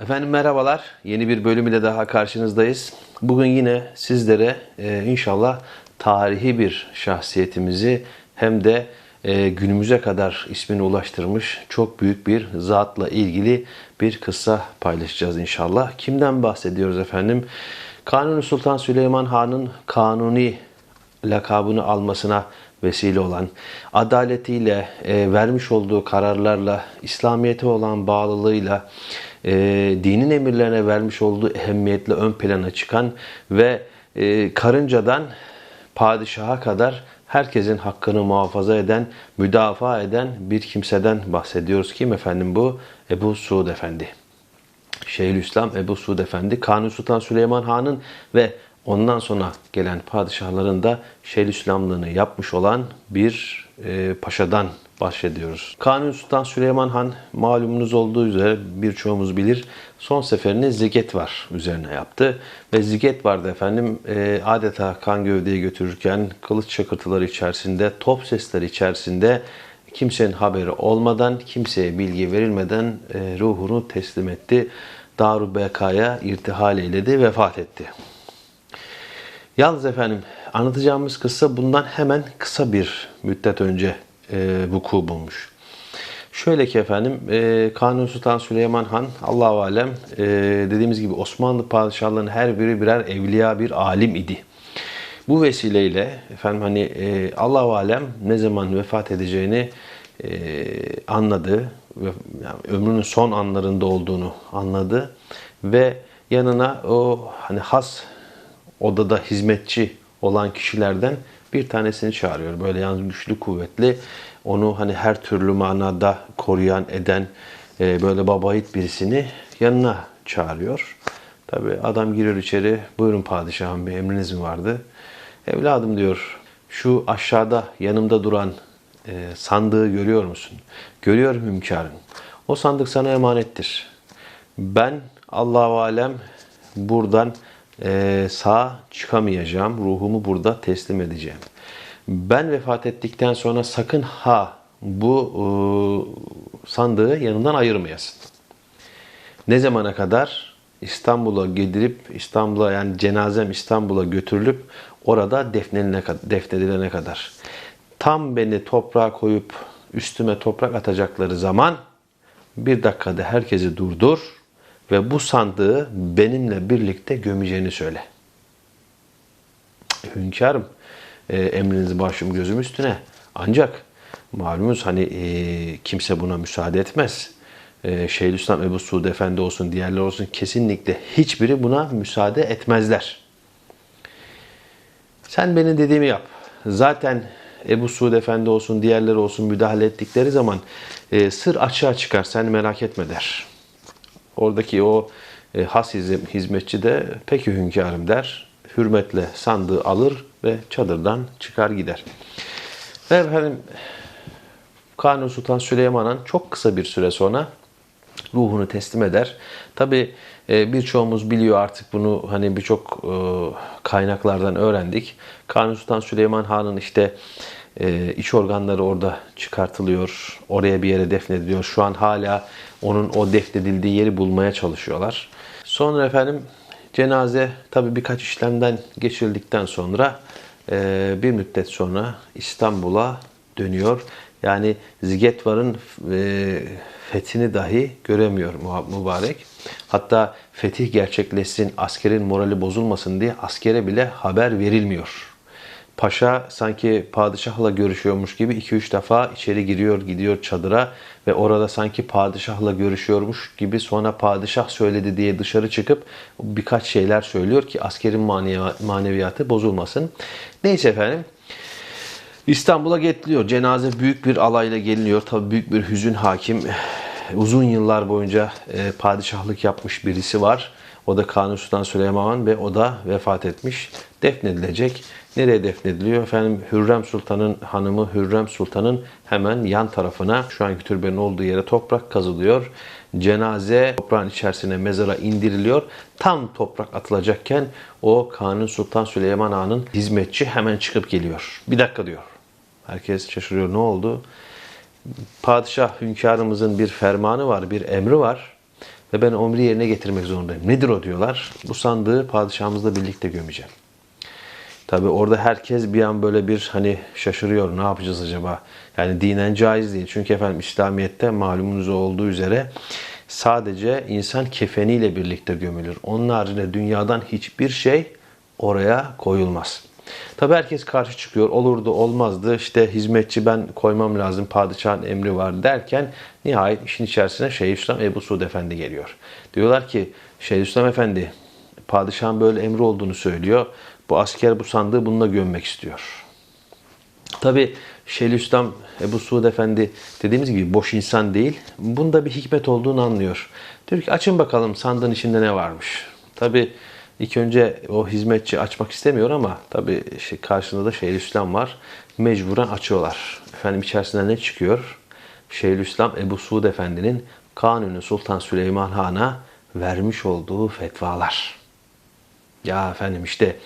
Efendim merhabalar. Yeni bir bölüm ile daha karşınızdayız. Bugün yine sizlere e, inşallah tarihi bir şahsiyetimizi hem de e, günümüze kadar ismini ulaştırmış çok büyük bir zatla ilgili bir kıssa paylaşacağız inşallah. Kimden bahsediyoruz efendim? Kanuni Sultan Süleyman Han'ın kanuni lakabını almasına vesile olan, adaletiyle, e, vermiş olduğu kararlarla, İslamiyet'e olan bağlılığıyla, e, dinin emirlerine vermiş olduğu ehemmiyetle ön plana çıkan ve e, karıncadan padişaha kadar herkesin hakkını muhafaza eden, müdafaa eden bir kimseden bahsediyoruz. Kim efendim bu? Ebu Suud Efendi. Şeyhülislam Ebu Suud Efendi, Kanuni Sultan Süleyman Han'ın ve ondan sonra gelen padişahların da Şeyhülislamlığını yapmış olan bir e, paşadan bahsediyoruz. Kanuni Sultan Süleyman Han malumunuz olduğu üzere birçoğumuz bilir son seferini Ziget var üzerine yaptı. Ve Ziget vardı efendim e, adeta kan gövdeyi götürürken kılıç çakırtıları içerisinde, top sesleri içerisinde kimsenin haberi olmadan, kimseye bilgi verilmeden e, ruhunu teslim etti. Daru Beka'ya irtihal eyledi, vefat etti. Yalnız efendim anlatacağımız kıssa bundan hemen kısa bir müddet önce e, vuku bulmuş. Şöyle ki efendim e, Kanuni Sultan Süleyman Han Allahu alem e, dediğimiz gibi Osmanlı padişahlarının her biri birer evliya bir alim idi. Bu vesileyle efendim hani e, Allahu alem ne zaman vefat edeceğini e, anladı yani ömrünün son anlarında olduğunu anladı ve yanına o hani has odada hizmetçi olan kişilerden bir tanesini çağırıyor. Böyle yalnız güçlü kuvvetli onu hani her türlü manada koruyan eden e, böyle babayit birisini yanına çağırıyor. Tabi adam giriyor içeri. Buyurun padişahım bir emriniz mi vardı? Evladım diyor şu aşağıda yanımda duran e, sandığı görüyor musun? Görüyorum hünkârım. O sandık sana emanettir. Ben Allahu alem buradan e, sağ çıkamayacağım. Ruhumu burada teslim edeceğim. Ben vefat ettikten sonra sakın ha bu e, sandığı yanından ayırmayasın. Ne zamana kadar? İstanbul'a gidilip İstanbul'a yani cenazem İstanbul'a götürülüp orada defnedilene, defnedilene kadar. Tam beni toprağa koyup üstüme toprak atacakları zaman bir dakikada herkesi durdur ve bu sandığı benimle birlikte gömeceğini söyle. Hünkârım e, emriniz başım gözüm üstüne. Ancak malumunuz hani e, kimse buna müsaade etmez. E, Şeyhülislam Ebu Suud Efendi olsun, diğerler olsun kesinlikle hiçbiri buna müsaade etmezler. Sen benim dediğimi yap. Zaten Ebu Suud Efendi olsun, diğerleri olsun müdahale ettikleri zaman e, sır açığa çıkar. Sen merak etme der. Oradaki o e, has hizmetçi de peki hünkârım der. Hürmetle sandığı alır ve çadırdan çıkar gider. Ve efendim Kanuni Sultan Süleyman Han çok kısa bir süre sonra ruhunu teslim eder. Tabi e, birçoğumuz biliyor artık bunu hani birçok e, kaynaklardan öğrendik. Kanuni Sultan Süleyman Han'ın işte e, iç organları orada çıkartılıyor. Oraya bir yere defnediliyor. Şu an hala onun o defnedildiği yeri bulmaya çalışıyorlar. Sonra efendim cenaze tabi birkaç işlemden geçirildikten sonra bir müddet sonra İstanbul'a dönüyor. Yani Zigetvar'ın fethini dahi göremiyor mübarek. Hatta fetih gerçekleşsin, askerin morali bozulmasın diye askere bile haber verilmiyor. Paşa sanki padişahla görüşüyormuş gibi 2-3 defa içeri giriyor, gidiyor çadıra ve orada sanki padişahla görüşüyormuş gibi sonra padişah söyledi diye dışarı çıkıp birkaç şeyler söylüyor ki askerin maneviyatı bozulmasın. Neyse efendim İstanbul'a getiriliyor. Cenaze büyük bir alayla geliniyor. Tabii büyük bir hüzün hakim. Uzun yıllar boyunca e, padişahlık yapmış birisi var. O da Kanuni Sultan Süleyman ve o da vefat etmiş. Defnedilecek. Nereye defnediliyor? Efendim Hürrem Sultan'ın hanımı Hürrem Sultan'ın hemen yan tarafına şu anki türbenin olduğu yere toprak kazılıyor. Cenaze toprağın içerisine mezara indiriliyor. Tam toprak atılacakken o Kanuni Sultan Süleyman Han'ın hizmetçi hemen çıkıp geliyor. Bir dakika diyor. Herkes şaşırıyor. Ne oldu? Padişah hünkârımızın bir fermanı var, bir emri var. Ve ben o emri yerine getirmek zorundayım. Nedir o diyorlar? Bu sandığı padişahımızla birlikte gömeceğim. Tabi orada herkes bir an böyle bir hani şaşırıyor. Ne yapacağız acaba? Yani dinen caiz değil. Çünkü efendim İslamiyet'te malumunuz olduğu üzere sadece insan kefeniyle birlikte gömülür. Onun haricinde dünyadan hiçbir şey oraya koyulmaz. Tabi herkes karşı çıkıyor. Olurdu olmazdı. İşte hizmetçi ben koymam lazım. Padişahın emri var derken nihayet işin içerisine Şeyhülislam Ebu Suud Efendi geliyor. Diyorlar ki Şeyhülislam Efendi padişahın böyle emri olduğunu söylüyor. Bu asker bu sandığı bununla gömmek istiyor. Tabi Şeyhülislam Ebu Suud Efendi dediğimiz gibi boş insan değil. Bunda bir hikmet olduğunu anlıyor. Diyor ki açın bakalım sandığın içinde ne varmış. Tabi ilk önce o hizmetçi açmak istemiyor ama tabi şey, karşında da Şeyhülislam var. Mecburen açıyorlar. Efendim içerisinden ne çıkıyor? Şeyhülislam Ebu Suud Efendi'nin Kanuni Sultan Süleyman Han'a vermiş olduğu fetvalar. Ya efendim işte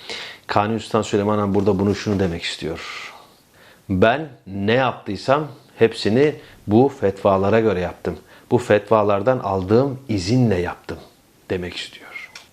Kanuni Sultan Süleyman Han burada bunu şunu demek istiyor. Ben ne yaptıysam hepsini bu fetvalara göre yaptım. Bu fetvalardan aldığım izinle yaptım demek istiyor.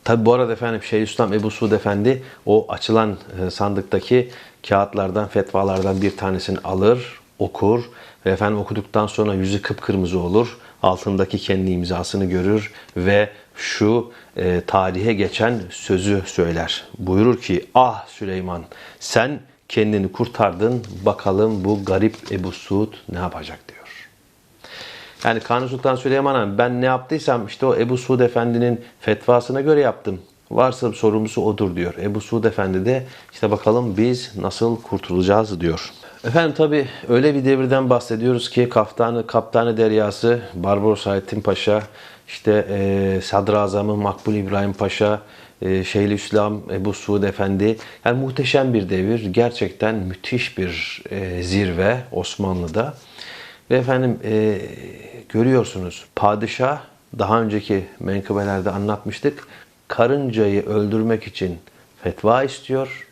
Tabi bu arada efendim Şeyhülislam Ebu Suud Efendi o açılan e, sandıktaki kağıtlardan, fetvalardan bir tanesini alır, okur ve efendim okuduktan sonra yüzü kıpkırmızı olur. Altındaki kendi imzasını görür ve şu e, tarihe geçen sözü söyler. Buyurur ki ah Süleyman sen kendini kurtardın bakalım bu garip Ebu Suud ne yapacak diyor. Yani Kanuni Sultan Süleyman'a ben ne yaptıysam işte o Ebu Suud Efendi'nin fetvasına göre yaptım. Varsa sorumlusu odur diyor. Ebu Suud Efendi de işte bakalım biz nasıl kurtulacağız diyor. Efendim tabi öyle bir devirden bahsediyoruz ki Kaftanı, Kaptanı Deryası, Barbaros Hayrettin Paşa, işte e, Sadrazamı Makbul İbrahim Paşa, e, Şeyhülislam Ebu Suud Efendi. Yani muhteşem bir devir. Gerçekten müthiş bir e, zirve Osmanlı'da. Ve efendim e, görüyorsunuz padişah daha önceki menkıbelerde anlatmıştık. Karıncayı öldürmek için fetva istiyor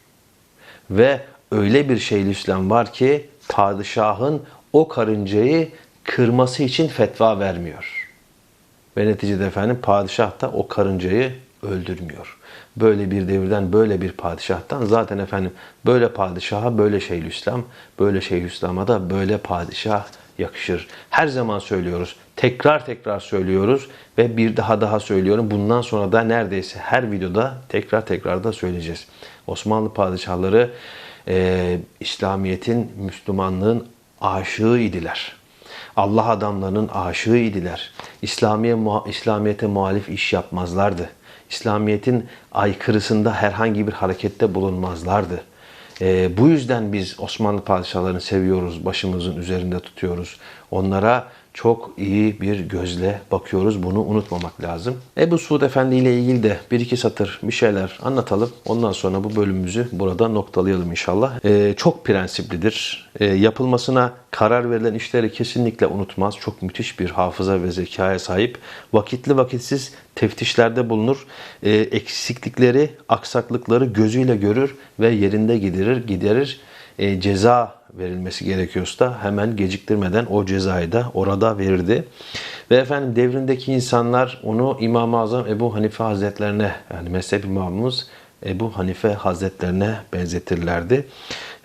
ve öyle bir Şeyhülislam var ki padişahın o karıncayı kırması için fetva vermiyor. Ve neticede efendim padişah da o karıncayı öldürmüyor. Böyle bir devirden, böyle bir padişahtan zaten efendim böyle padişaha böyle Şeyhülislam, böyle Şeyhülislam'a da böyle padişah yakışır. Her zaman söylüyoruz. Tekrar tekrar söylüyoruz ve bir daha daha söylüyorum. Bundan sonra da neredeyse her videoda tekrar tekrar da söyleyeceğiz. Osmanlı padişahları e, İslamiyet'in, Müslümanlığın aşığı idiler. Allah adamlarının aşığı idiler. İslamiye, İslamiyet'e muhalif iş yapmazlardı. İslamiyet'in aykırısında herhangi bir harekette bulunmazlardı. E, bu yüzden biz Osmanlı padişahlarını seviyoruz, başımızın üzerinde tutuyoruz. Onlara çok iyi bir gözle bakıyoruz. Bunu unutmamak lazım. Ebu Suud Efendi ile ilgili de bir iki satır bir şeyler anlatalım. Ondan sonra bu bölümümüzü burada noktalayalım inşallah. Ee, çok prensiplidir. Ee, yapılmasına karar verilen işleri kesinlikle unutmaz. Çok müthiş bir hafıza ve zekaya sahip. Vakitli vakitsiz teftişlerde bulunur. Ee, eksiklikleri, aksaklıkları gözüyle görür ve yerinde giderir, giderir. Ee, ceza verilmesi gerekiyorsa hemen geciktirmeden o cezayı da orada verirdi. Ve efendim devrindeki insanlar onu İmam-ı Azam Ebu Hanife Hazretlerine yani mezhep imamımız Ebu Hanife Hazretlerine benzetirlerdi.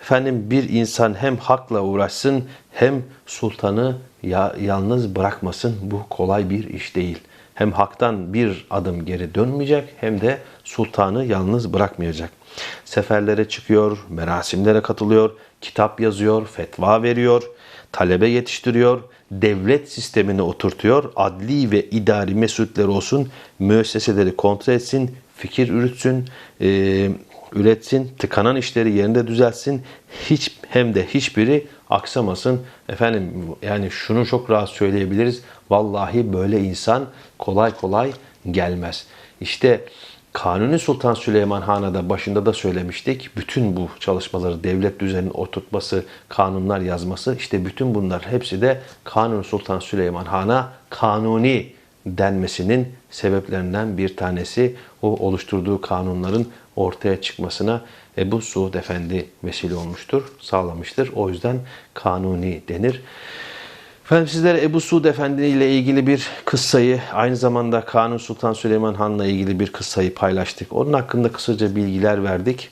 Efendim bir insan hem hakla uğraşsın hem sultanı ya, yalnız bırakmasın. Bu kolay bir iş değil. Hem haktan bir adım geri dönmeyecek hem de sultanı yalnız bırakmayacak. Seferlere çıkıyor, merasimlere katılıyor, kitap yazıyor, fetva veriyor, talebe yetiştiriyor, devlet sistemini oturtuyor, adli ve idari mesulleri olsun, müesseseleri kontrol etsin, fikir üretsin, e, üretsin, tıkanan işleri yerinde düzeltsin, hiç hem de hiçbiri aksamasın. Efendim yani şunu çok rahat söyleyebiliriz. Vallahi böyle insan kolay kolay gelmez. İşte Kanuni Sultan Süleyman Han'a da başında da söylemiştik. Bütün bu çalışmaları devlet düzeninin oturtması, kanunlar yazması işte bütün bunlar hepsi de Kanuni Sultan Süleyman Han'a kanuni denmesinin sebeplerinden bir tanesi o oluşturduğu kanunların ortaya çıkmasına Ebu Suud Efendi vesile olmuştur, sağlamıştır. O yüzden kanuni denir. Efendim sizlere Ebu Suud Efendi ile ilgili bir kıssayı, aynı zamanda Kanuni Sultan Süleyman Han'la ilgili bir kıssayı paylaştık. Onun hakkında kısaca bilgiler verdik.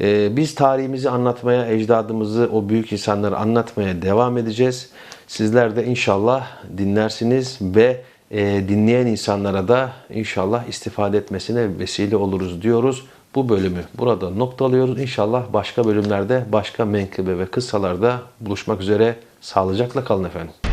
Ee, biz tarihimizi anlatmaya, ecdadımızı, o büyük insanları anlatmaya devam edeceğiz. Sizler de inşallah dinlersiniz ve e, dinleyen insanlara da inşallah istifade etmesine vesile oluruz diyoruz. Bu bölümü burada noktalıyoruz. İnşallah başka bölümlerde, başka menkıbe ve kıssalarda buluşmak üzere. Sağlıcakla kalın efendim.